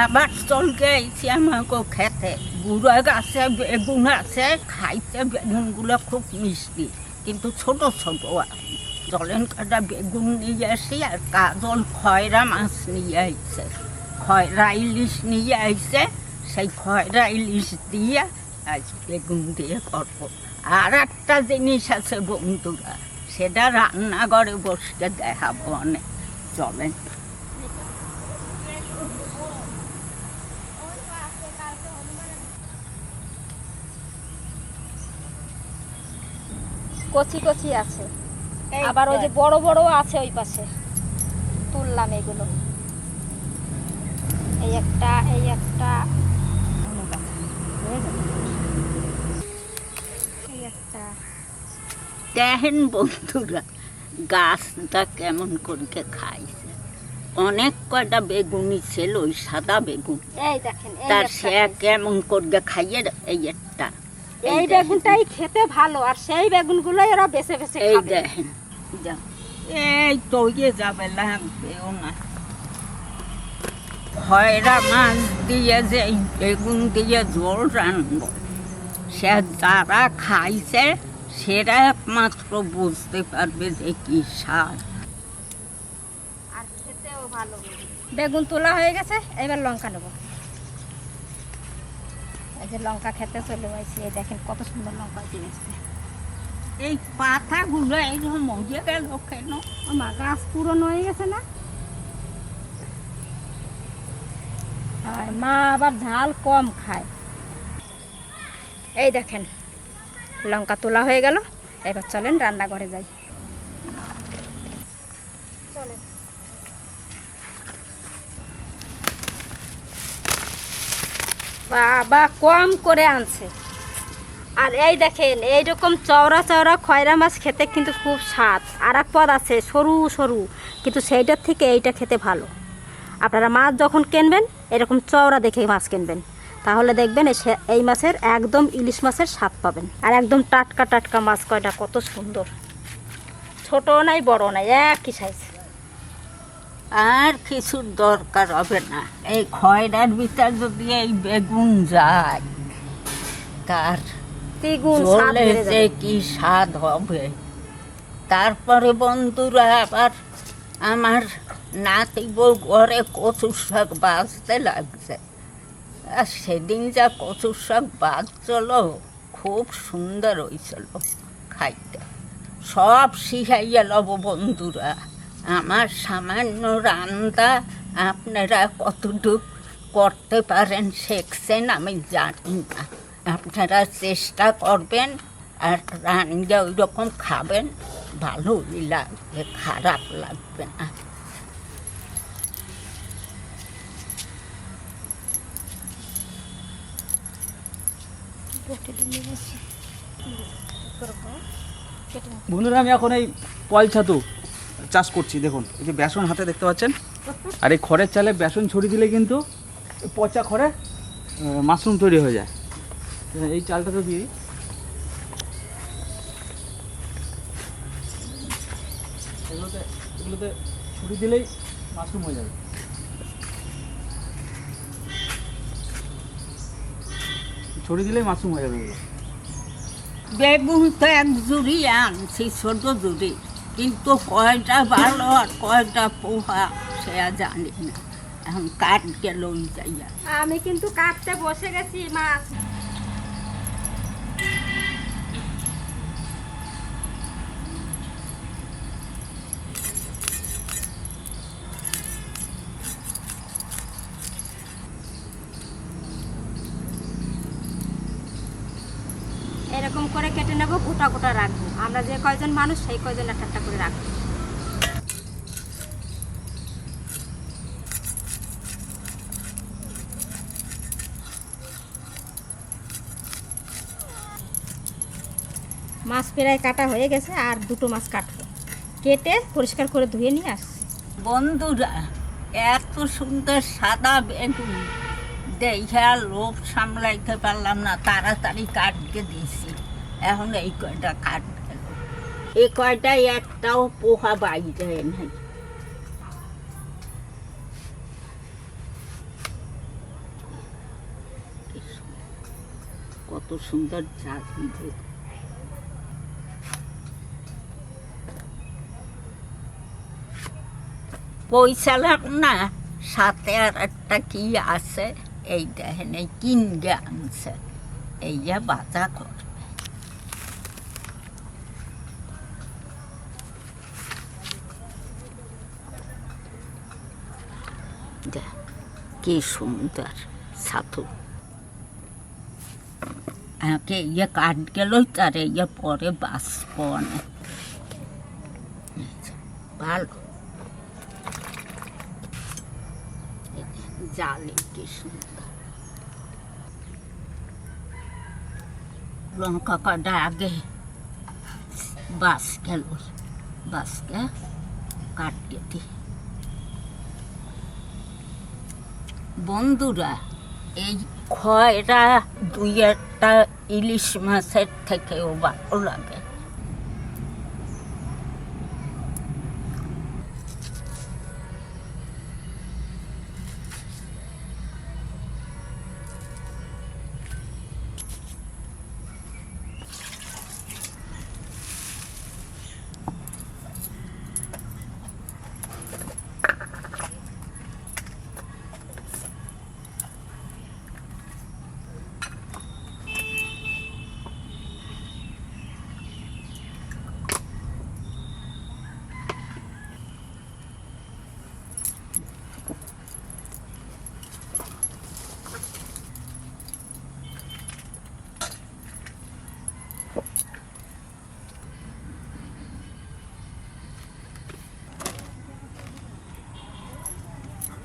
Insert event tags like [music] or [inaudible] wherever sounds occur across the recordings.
আবার চল গেছি আমাকে খেতে। গুঁড়ো গাছে বেগুন আছে, খাইতে বেগুনগুলো খুব মিষ্টি, কিন্তু ছোট ছোট আছে জলেন কাটা বেগুন নিয়ে আসি আর কাজল খয়রা মাছ নিয়ে আইছে। খয়রা ইলিশ নিয়ে আইছে, সেই খয়রা ইলিশ দিয়ে আজ বেগুন দিয়ে করব। আর একটা জিনিস আছে বন্ধুরা, সেটা রান্নাঘরে বসে দেখাবো অনেক। চলেন। কচি কচি আছে। আবার ওই যে বড় বড় আছে ওই পাশে। তুললাম এগুলো। এই একটা এই একটা। দেখেন বন্ধুরা গাছটা কেমন করে খাইছে। অনেক কয়টা বেগুনি ছিল ওই সাদা বেগুন। তার। সে কেমন করে খাইয়ে এই এই বেগুনটাই খেতে ভালো আর সেই বেগুনগুলোই ওরা বেছে বেছে এই দেখেন এই তো ইয়ে যাবে লাগবেও না। খয়রা মাছ দিয়ে যে বেগুন দিয়ে জল রানবো সে যারা খাইছে সেরা একমাত্র বুঝতে পারবে যে কি স্বাদ। আর খেতেও ভালো। বেগুন তোলা হয়ে গেছে এবার লঙ্কা নেব। এই যে লঙ্কা খেতে চলে আসছি এই দেখেন কত সুন্দর লঙ্কা কিনেছে এই পাতাগুলো এইরকম মজে গেল কেন? আমার গাছ পুরনো হয়ে গেছে না? আর মা আবার ঝাল কম খায়। এই দেখেন লঙ্কা তোলা হয়ে গেল। এবার চলেন রান্নাঘরে যাই। বাবা, কম করে আনছে। আর এই দেখেন, এইরকম চওড়া চওড়া খয়রা মাছ খেতে কিন্তু খুব স্বাদ। আর এক পদ আছে, সরু সরু। কিন্তু সেইটার থেকে এইটা খেতে ভালো। আপনারা মাছ যখন কিনবেন, এরকম চওড়া দেখে মাছ কিনবেন। তাহলে দেখবেন এই মাছের একদম ইলিশ মাছের স্বাদ পাবেন। আর একদম টাটকা টাটকা মাছ, কয়টা কত সুন্দর। ছোট নাই বড় নাই, একই সাইজ আর কিছুর দরকার হবে না। এই খয়রার ভিতর যদি এই বেগুন যায় তার দ্বিগুণ যে কি স্বাদ হবে। তারপরে বন্ধুরা আবার আমার নাতি বউ ঘরে কচুর শাক বাজতে লাগছে। আর সেদিন যা কচুর শাক বাজছিল খুব সুন্দর হয়েছিল খাইতে। সব শিখাইয়া লব বন্ধুরা। আমার সামান্য রান্না আপনারা কতটুক করতে পারেন শেখছেন আমি জানি না। আপনারা চেষ্টা করবেন আর রান্না ওই রকম খাবেন, ভালোই লাগবে, খারাপ লাগবে না। বন্ধুরা, আমি এখন এই পল ছাতু চাষ করছি দেখুন এই যে বেসন হাতে দেখতে পাচ্ছেন। আর এই খড়ের চালে বেসন ছড়িয়ে দিলে কিন্তু পচা খড়ে মাশরুম তৈরি হয়ে যায়। এই চালটা তো দিই। এগুলোতে এগুলোতে ছড়িয়ে দিলেই মাশরুম হয়ে যাবে। ছড়িয়ে দিলেই মাশরুম হয়ে যাবে এগুলো। বেগুন তো এক জুড়ি আনছি ছোট জুড়ি। কিন্তু কয়টা ভালো আর কয়টা পোহা, সে জানি না। এখন কাঠ গেল আমি কিন্তু কাটতে বসে গেছি মাছ এরকম করে কেটে নেব, গোটা গোটা রাখব। আমরা যে কয়জন মানুষ, সেই কয়জন একটা একটা করে রাখব। মাছ প্রায় কাটা হয়ে গেছে, আর দুটো মাছ কাটবো। কেটে পরিষ্কার করে ধুয়ে নিয়ে আসছি। বন্ধুরা, এত সুন্দর সাদা বেগুন দেখে লোভ সামলাইতে পারলাম না, তাড়াতাড়ি কাটকে দিয়েছি। এখন এই কয়টা কাট গেল? এই কয়টা একটাও পোহা বাড়ি যায় নাই। কত সুন্দর চাষ পয়সালাক না, সাথে আর একটা কি আছে? এই দেখেন, এই কিনগে আনছে। এই যা বাজা কর কি সুন্দর ছাতু আগে ইয়ে কাঠ গেলই তার ইয়ে পরে বাঁচব অনেক। ভালো। জালে কি সুন্দর। লঙ্কা কাটা আগে বাস গেল বাসকে কাটিয়ে দি। বন্ধুরা এই খয়রা দুই একটা ইলিশ মাছের থেকেও ভালো লাগে।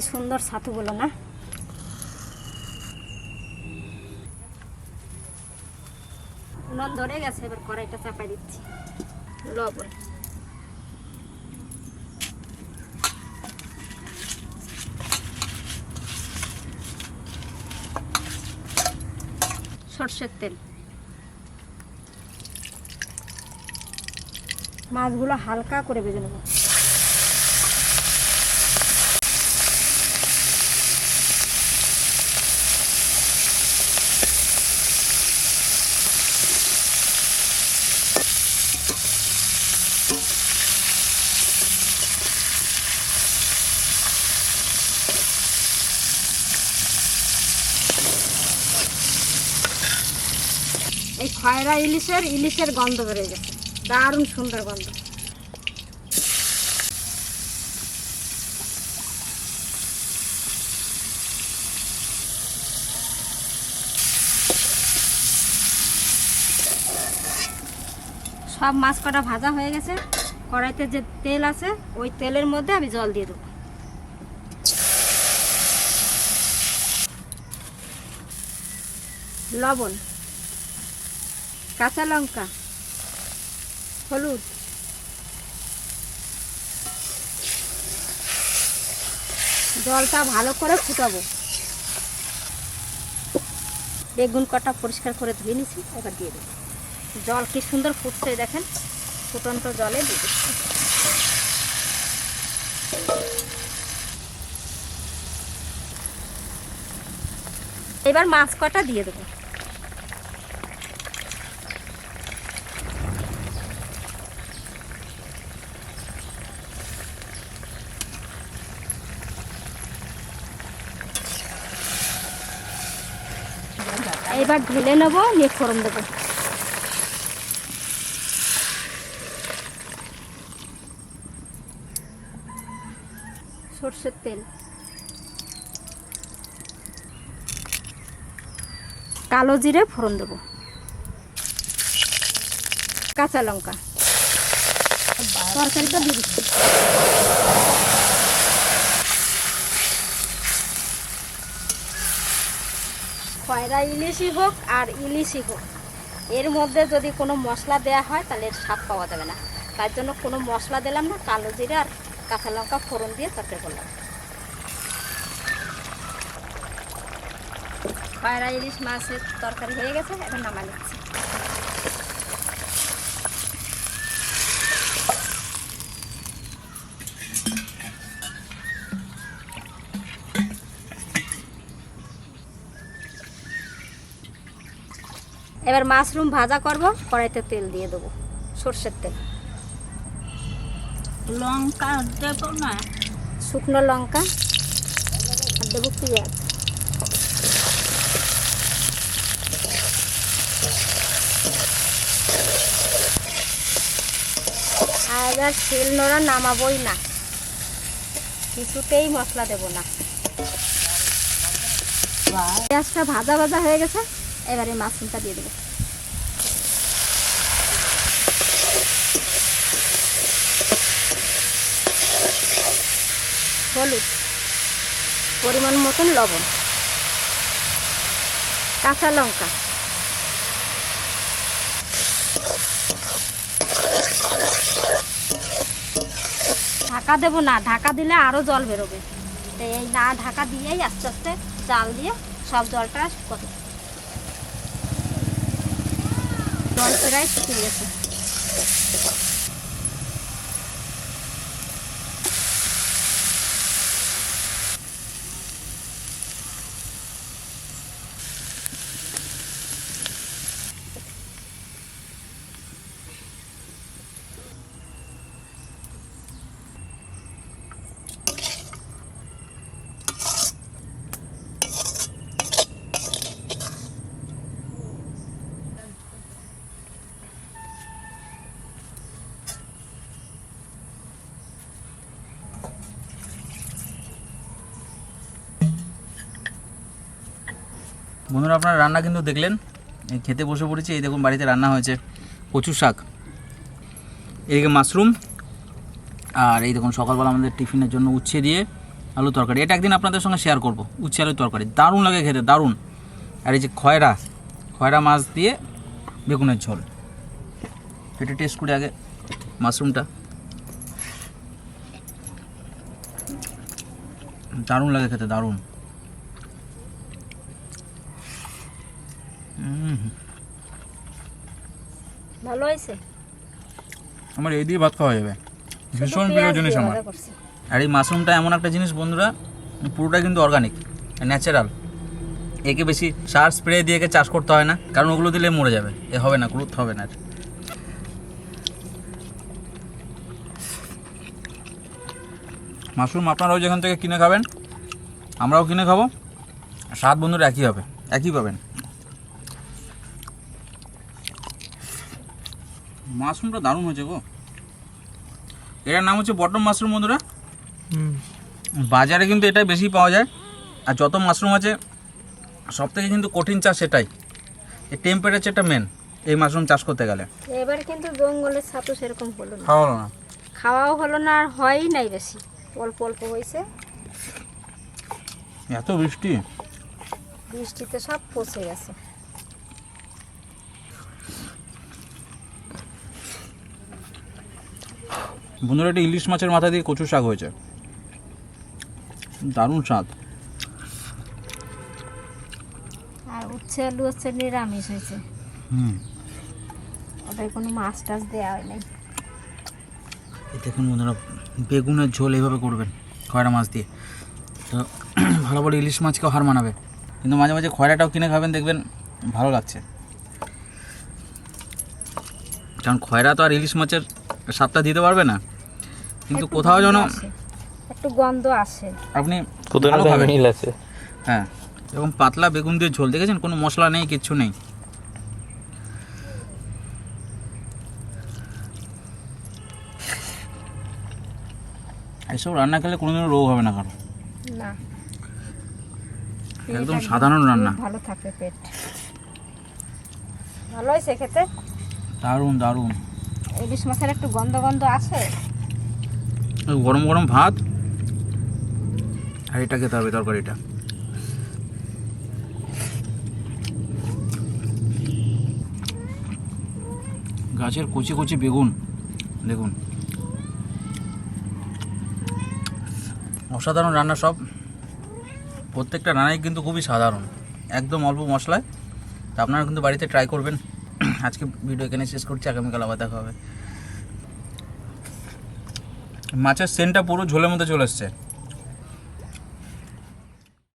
কি সুন্দর ছাতুগুলো না। উনান ধরে গেছে, এবার কড়াইটা চাপাই দিচ্ছি। লবণ। সর্ষের তেল। মাছগুলো হালকা করে ভেজে নেব এই খয়রা ইলিশের ইলিশের গন্ধ বেড়ে গেছে। দারুণ সুন্দর গন্ধ। সব মাছ কটা ভাজা হয়ে গেছে। কড়াইতে যে তেল আছে, ওই তেলের মধ্যে আমি জল দিয়ে দেবো। লবণ। কাঁচা লঙ্কা, হলুদ। জলটা ভালো করে ফুটাবো। বেগুন কটা পরিষ্কার করে ধুয়ে নিছি এবার দিয়ে দেবো। জল কি সুন্দর ফুটছে দেখেন, ফুটন্ত জলে দিয়ে এবার মাছ কটা দিয়ে দেবো। এবার ঢেলে নেব, নিয়ে ফোড়ন দেবো। সর্ষের তেল। কালো জিরে ফোড়ন দেবো। কাঁচা লঙ্কা। তরকারিটা দিয়ে দিচ্ছি। খয়রা ইলিশই হোক আর ইলিশই হোক, এর মধ্যে যদি কোনো মশলা দেয়া হয় তাহলে এর স্বাদ পাওয়া যাবে না। তার জন্য কোনো মশলা দিলাম না, কালো জিরে আর কাঁচা লঙ্কা ফোড়ন দিয়ে তরকারি করলাম। খয়রা ইলিশ মাছের তরকারি হয়ে গেছে, এখন নামা নিচ্ছি। এবার মাশরুম ভাজা করব কড়াইতে তেল দিয়ে দেবো সর্ষের তেল। লঙ্কা দেবো না? শুকনো লঙ্কা আর দেবো পেঁয়াজ। আর এবার তেল নোড়া নামাবোই না। কিছুতেই মশলা দেবো না। পেঁয়াজটা ভাজা ভাজা হয়ে গেছে। এবারে মাশরুমটা দিয়ে দেবো। হলুদ পরিমাণ মতন লবণ, কাঁচা লঙ্কা। ঢাকা দেবো না, ঢাকা দিলে আরও জল বেরোবে। এই না ঢাকা দিয়েই আস্তে আস্তে জাল দিয়ে সব জলটা কত জল প্রায় শুকিয়ে বন্ধুরা, আপনারা রান্না কিন্তু দেখলেন। এই খেতে বসে পড়েছি। এই দেখুন, বাড়িতে রান্না হয়েছে কচু শাক। এদিকে মাশরুম। আর এই দেখুন, সকালবেলা আমাদের টিফিনের জন্য উচ্ছে দিয়ে আলু তরকারি। এটা একদিন আপনাদের সঙ্গে শেয়ার করব। উচ্ছে আলু তরকারি। দারুণ লাগে খেতে, দারুণ। আর এই যে খয়রা খয়রা মাছ দিয়ে বেগুনের ঝোল। এটা টেস্ট করে আগে মাশরুমটা। দারুণ লাগে খেতে, দারুণ হুম ভালো হয়েছে? আমার এই দিয়ে ভাত খাওয়া যাবে। ভীষণ প্রিয় জিনিস আমার। আর এই মাশরুমটা এমন একটা জিনিস বন্ধুরা পুরোটা কিন্তু অর্গানিক ন্যাচারাল একে বেশি সার স্প্রে দিয়ে একে চাষ করতে হয় না কারণ ওগুলো দিলে মরে যাবে। এ হবে না গ্রোথ হবে না আর। মাশরুম আপনারাও যেখান থেকে কিনে খাবেন আমরাও কিনে খাব। স্বাদ বন্ধুরা একই হবে একই পাবেন। মাশরুমটা দারুণ হয়েছে গো। এটার নাম হচ্ছে বটম মাশরুম বন্ধুরা। বাজারে কিন্তু এটাই বেশি পাওয়া যায়। আর যত মাশরুম আছে সব থেকে কিন্তু কঠিন চাষ সেটাই এই টেম্পারেচারটা মেন এই মাশরুম চাষ করতে গেলে। এবার কিন্তু জঙ্গলের ছাতু সেরকম হলো না। খাওয়া হলো না। খাওয়াও হলো না আর হয়ই নাই বেশি। অল্প অল্প হয়েছে। এত বৃষ্টি। বৃষ্টিতে সব পচে গেছে। বন্ধুরা একটা ইলিশ মাছের মাথা দিয়ে কচু শাক হয়েছে। দারুণ স্বাদ। আর উচ্ছে আলু হচ্ছে নিরামিষ হয়েছে। হুম। ওটায় কোনো মাছ টাছ দেওয়া হয় নাই। দেখুন বন্ধুরা বেগুনের ঝোল এইভাবে করবেন খয়রা মাছ দিয়ে। তো [clears throat] ভালো বলে ইলিশ মাছকেও হার মানাবে। কিন্তু মাঝে মাঝে খয়রাটাও কিনে খাবেন দেখবেন ভালো লাগছে। কারণ খয়রা তো আর ইলিশ মাছের স্বাদটা দিতে পারবে না। কিন্তু কোথাও যেন একটু গন্ধ আসে। আপনি কোথাও মিল আছে। হ্যাঁ। এবং পাতলা বেগুন দিয়ে ঝোল দেখেছেন? কোনো মশলা নেই কিচ্ছু নেই। এসব রান্না খেলে কোনোদিনও রোগ হবে না কারও। না। একদম সাধারণ রান্না। ভালো থাকে পেট। ভালো হয়েছে খেতে? দারুণ দারুণ। ইলিশ মাছের একটু গন্ধ গন্ধ ওই গরম গরম ভাত আর এটা খেতে হবে, তরকারিটা। গাছের কচি কচি বেগুন, দেখুন। অসাধারণ রান্না সব। প্রত্যেকটা রান্নাই কিন্তু খুবই সাধারণ। একদম অল্প মশলায়। তা আপনারা কিন্তু বাড়িতে ট্রাই করবেন। আজকে ভিডিও এখানে শেষ করছি। আগামীকাল আবার দেখা হবে। মাছের সেন্টটা পুরো ঝোলের মধ্যে চলে এসছে।